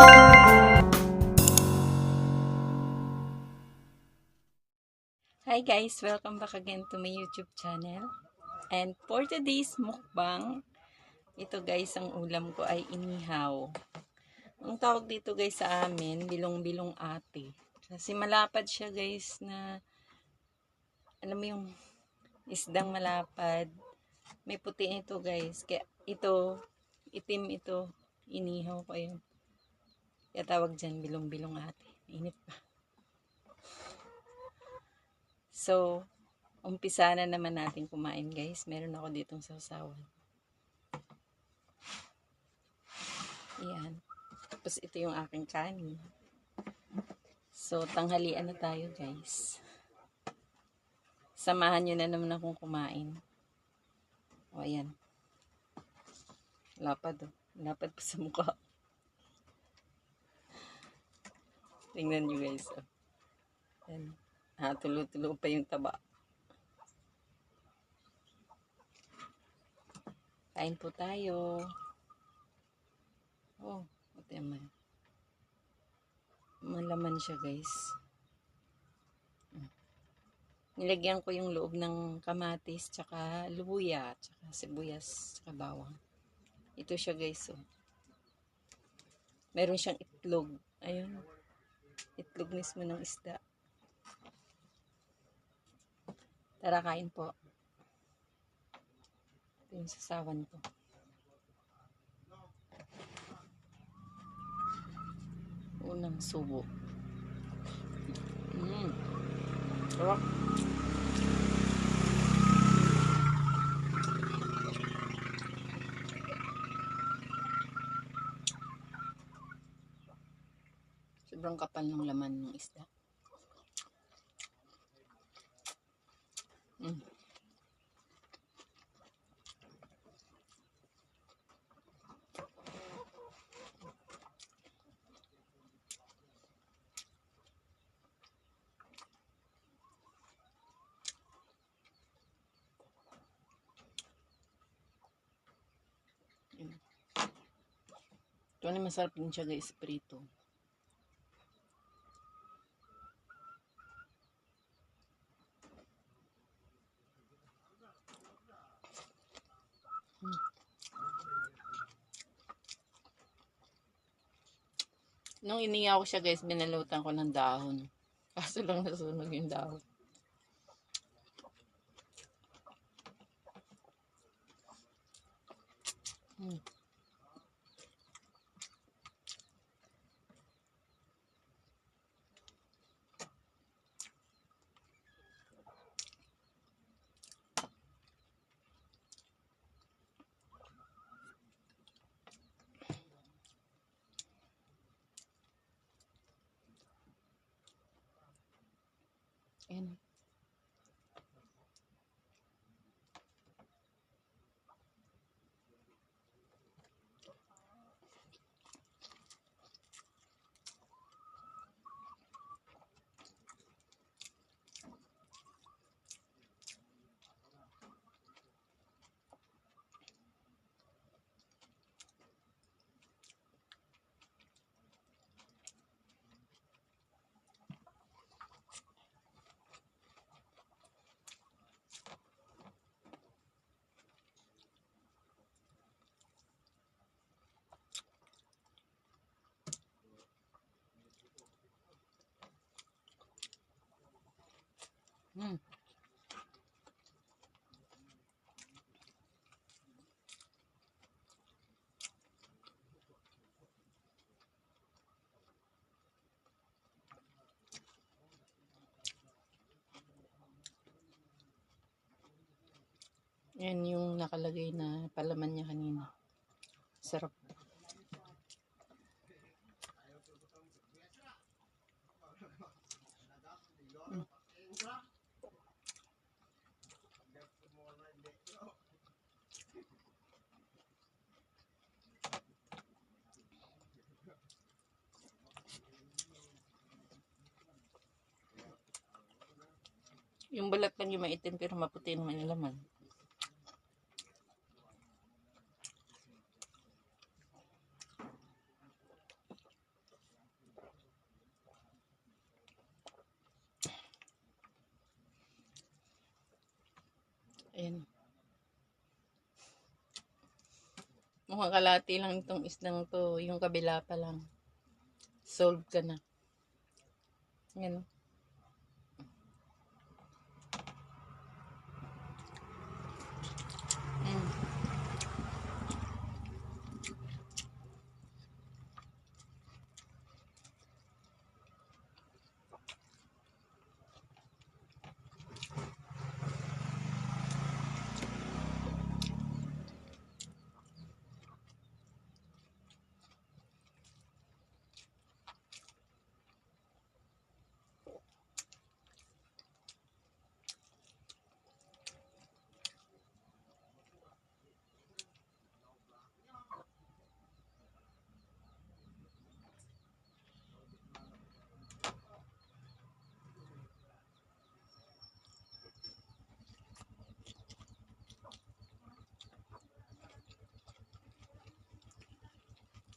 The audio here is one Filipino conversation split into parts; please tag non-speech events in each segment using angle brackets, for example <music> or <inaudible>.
Hi guys, welcome back again to my YouTube channel. And for today's mukbang, ito guys, ang ulam ko ay inihaw. Ang tawag dito guys sa amin, bilong-bilong ate. Kasi malapad siya guys na, alam mo yung isdang malapad. May puti ito guys. Kaya ito, itim ito, inihaw ko yun. Kaya tawag dyan, bilong-bilong ate. Init pa. So, umpisa na naman natin kumain guys. Meron ako ditong sausawan. Ayan. Tapos ito yung aking kanin. So, tanghalian na tayo guys. Samahan nyo na naman akong kumain. O, ayan. Lapad oh. Lapad pa sa mukha. Tingnan nyo guys. Oh. Ayan. Ha, tulo-tulo pa yung taba. Kain po tayo. Oh, pati naman. Malaman siya, guys. Nilagyan ko yung loob ng kamatis, tsaka luya, tsaka sibuyas, tsaka bawang. Ito siya, guys. Oh. Meron siyang itlog. Ayun. Itlog mismo ng isda. Tara, kain po. Ito yung sasawan ko. Unang subo. Mm. Sarap. Sobrang kapal ng laman ng isda. Mm. Ito na masarap din siya guys, prito. Nung iniyaw ko siya guys, binalutan ko ng dahon. <laughs> Kaso lang nasunog yung dahon. Hmm. Ayan. Hmm. Yan yung nakalagay na palaman niya kanina. Sarap. Yung balat lang yung maitim pero maputi naman yung laman. Mukhang kalati lang itong isdang to. Yung kabila pa lang. Solve ka na. Yan. Mm.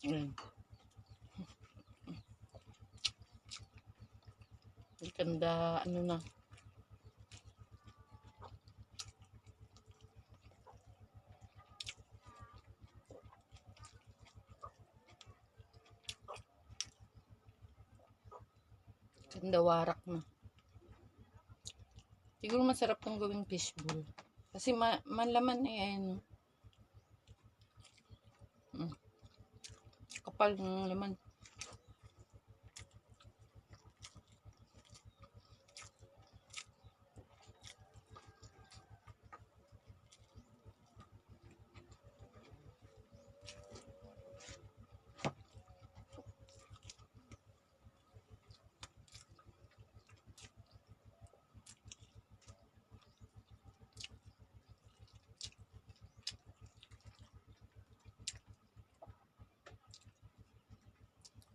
Mm. Ganda, ano na. Ganda warak na. Siguro masarap tong gawing fishbowl. Kasi ma malaman eh, ano. Mm. Kapal ng laman.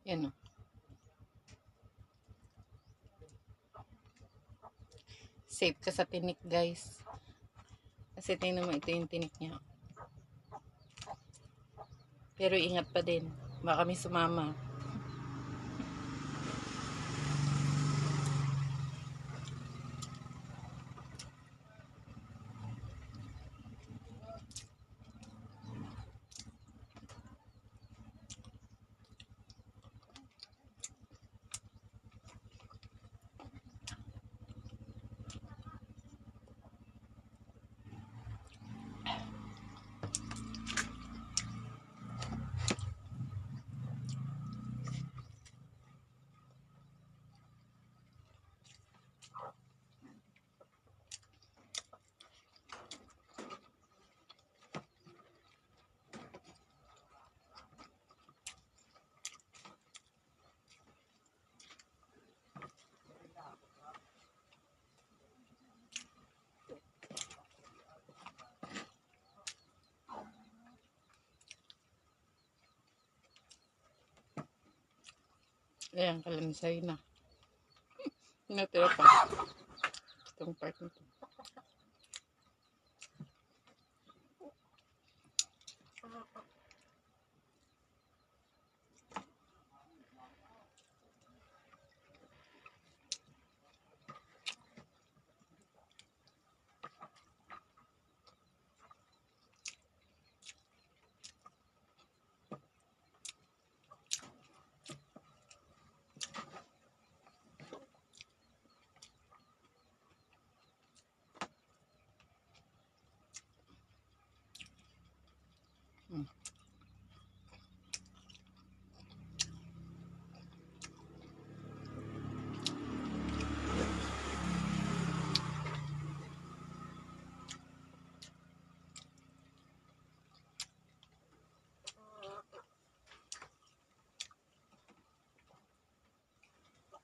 Yan o. Safe ka sa tinik, guys. Kasi tingnan mo, ito yung tinik niya. Pero ingat pa din. Baka may sumama. Ayan, kalamisay na. <laughs> Natira pa. Itong part nito.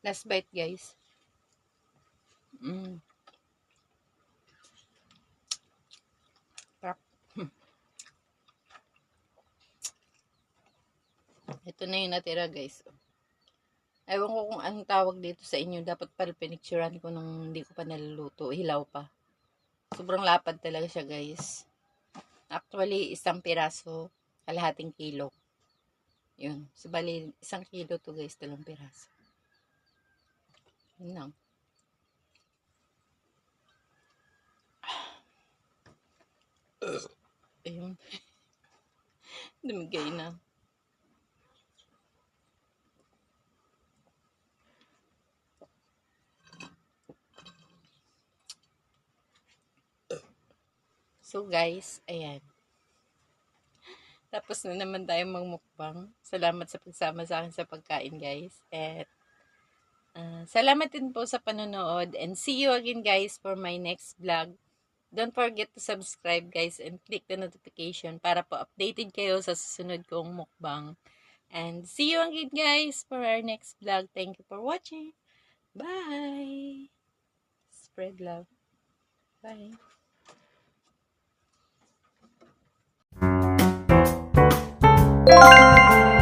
Last bite, guys. Mm. <laughs> Ito na yung natira, guys. Ewan ko kung anong tawag dito sa inyo. Dapat pala pinicturean ko nung hindi ko pa naluluto. Hilaw pa. Sobrang lapad talaga siya, guys. Actually, isang piraso, kalahating kilo. Yun. So, bali, isang kilo to, guys. Dalawang piraso. Yun lang. <sighs> Ayun. <laughs> Dumigay na. So guys, ayan. Tapos na naman tayo magmukbang. Salamat sa pagsama sa akin sa pagkain guys. At ah, salamat din po sa panonood. And see you again guys for my next vlog. Don't forget to subscribe guys and click the notification para po updated kayo sa susunod kong mukbang. And see you again guys for our next vlog. Thank you for watching. Bye! Spread love. Bye! Thank